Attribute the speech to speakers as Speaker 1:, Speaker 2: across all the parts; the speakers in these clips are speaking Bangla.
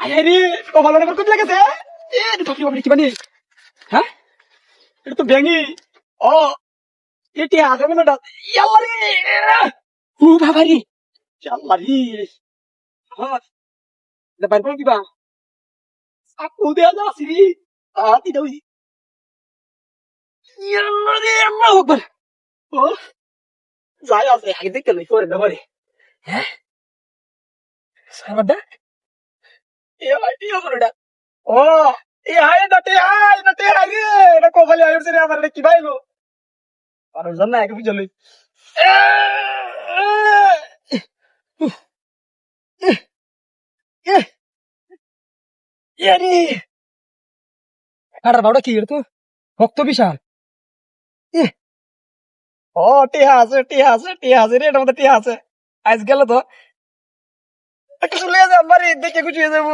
Speaker 1: আয় রে কপাল অনেক কত লেগেছে? এ বাপরে বাপরে কি মানে? হ্যাঁ? এটা তো ব্যাঙি। ও, এটি আগে মনে না ইয়াল্লা রে! ও, বাবা রে! ইয়াল্লা রে! হ্যাঁ বাইর করে যাই আছে দেখতে লই করে এ আইডি আমারটা ও এ হাই নটে হাই নটে হাই রে এটা কপালে আইছে রে আমার কি ভাইলো আর জানা আগে বুঝলি ইয়ারি আরে বাবুটা কি এর তো ভক্ত বিশাল এ ও টিহা আছে টিহা আছে টিহা আছে রে এটার মধ্যে টিহা আছে আজ গেল তো কিছু লিয়ে যা, বাড়ি, দেখে গুছিয়ে যাব।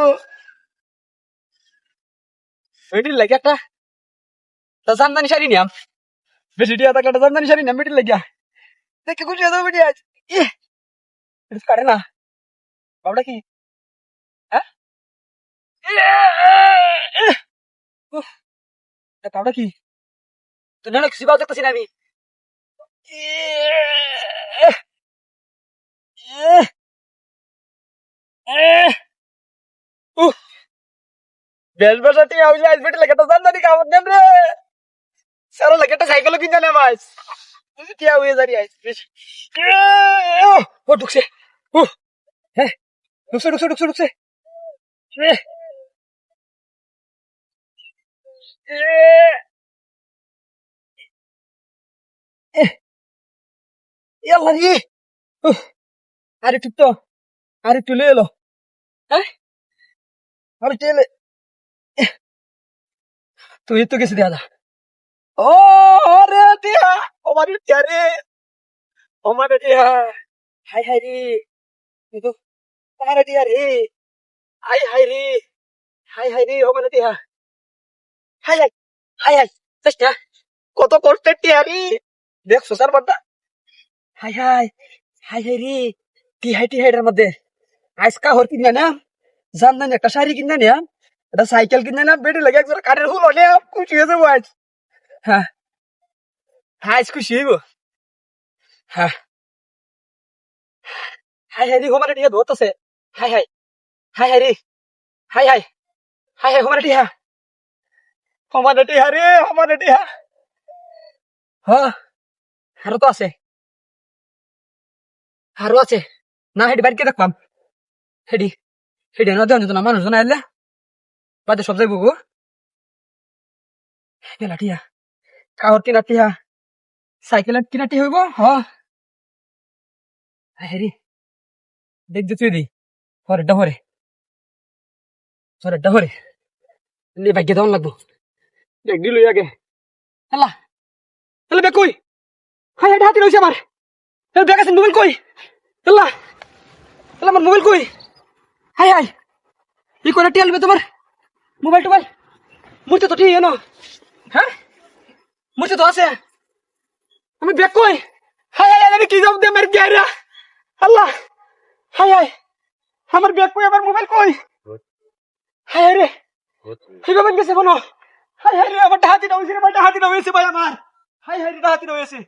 Speaker 1: মিটির লাগে একটা। তা জামদানি শাড়ি নিয়াম। বেশি টিয়া থাকলে একটা জামদানি শাড়ি নিয়াম মিটির লাগিয়া দেখে গুছিয়ে যাব মিটি আজ কাটে না। বাবুটা কি? হ্যাঁ? বাবুটা কি? তো না কিছু বাজ দেখতেছি না আমি। বেশ বেশাটি আমি আইস বেটি লাগে তো জানি কামড় দেন রে। সারা লাগে একটা সাইকেল কিনে নে মাছ টিয়া হয়ে যারি আইস ও ঢুকছে। ও হ্যাঁ ঢুকছে ঢুকছে ঢুকছে ঢুকছে। ইয়াল্লা আরে ঠিক আরে একটু লে এলো। আরে টেলে তুই তো গেছি দাদা ও রে টিয়া ও মারি রে। ও মারি টিয়া হাই হাই রে। তুই তো টিয়া রে। হাই হাই রে। হাই হাই রে, ও টিয়া হাই হাই হাই হাই চেষ্টা কত কষ্টের টিয়া রে। দেখ সোসার বাড্ডা হাই হাই হাই হাই রে। মধ্যে। আজকা হর কিনা না জান না একটা শাড়ি কিনা না একটা সাইকেল কিনে না বেটি লাগে একজোড়া কাঠের হুল হলে খুশি হয়ে যাব আজ হ্যাঁ হ্যাঁ আজ খুশি হইব হ্যাঁ হাই হাই রে হোমারে টিহা ধরতেছে হাই হাই হাই হাই রে হাই হাই হাই হাই হোমারে টিহা হোমারে টিহা রে হোমারে টিহা হ্যাঁ আরও তো আছে আরও আছে না হেডি বাড়িতে দেখবাম হেডি হেডি না দেওয়া যেত না মানুষ না এলে বাদে সব যাইব গো। গেলা টিয়া, কাহর কিনা টিয়া, সাইকেলের কিনা টিয়া হইব? হ। হেরি দেখ তুই দি হরে ডহরে হরে ডহরে লে ভাগ্য দেওয়ান লাগবো। দেখ দিল আগে। হেলা হেলা বে কই? হাই হাই হাতি রয়েছে আমার। হেলা ব্যাগ আছে মোবাইল কই? হেলা হেলা আমার মোবাইল কই? High high. ই করে টিয়া লবে তোমার? মোবাইল টোবাইল? মূর্তি তো ঠিক এনো। হ্যাঁ? মূর্তি তো আছে। আমি ব্যাগ কই? হাই হাই আমি কি জবাব দে মার গেরা আল্লাহ। হাই হাই। আমার ব্যাগ কই আমার মোবাইল কই? হাই হাই রে। হিগাবেন গেছে বলো হাই হাই রে আমার হাতি রয়েছে রে আমার হাতি রয়েছে ভাই আমার। হাই হাই রে হাতি রয়েছে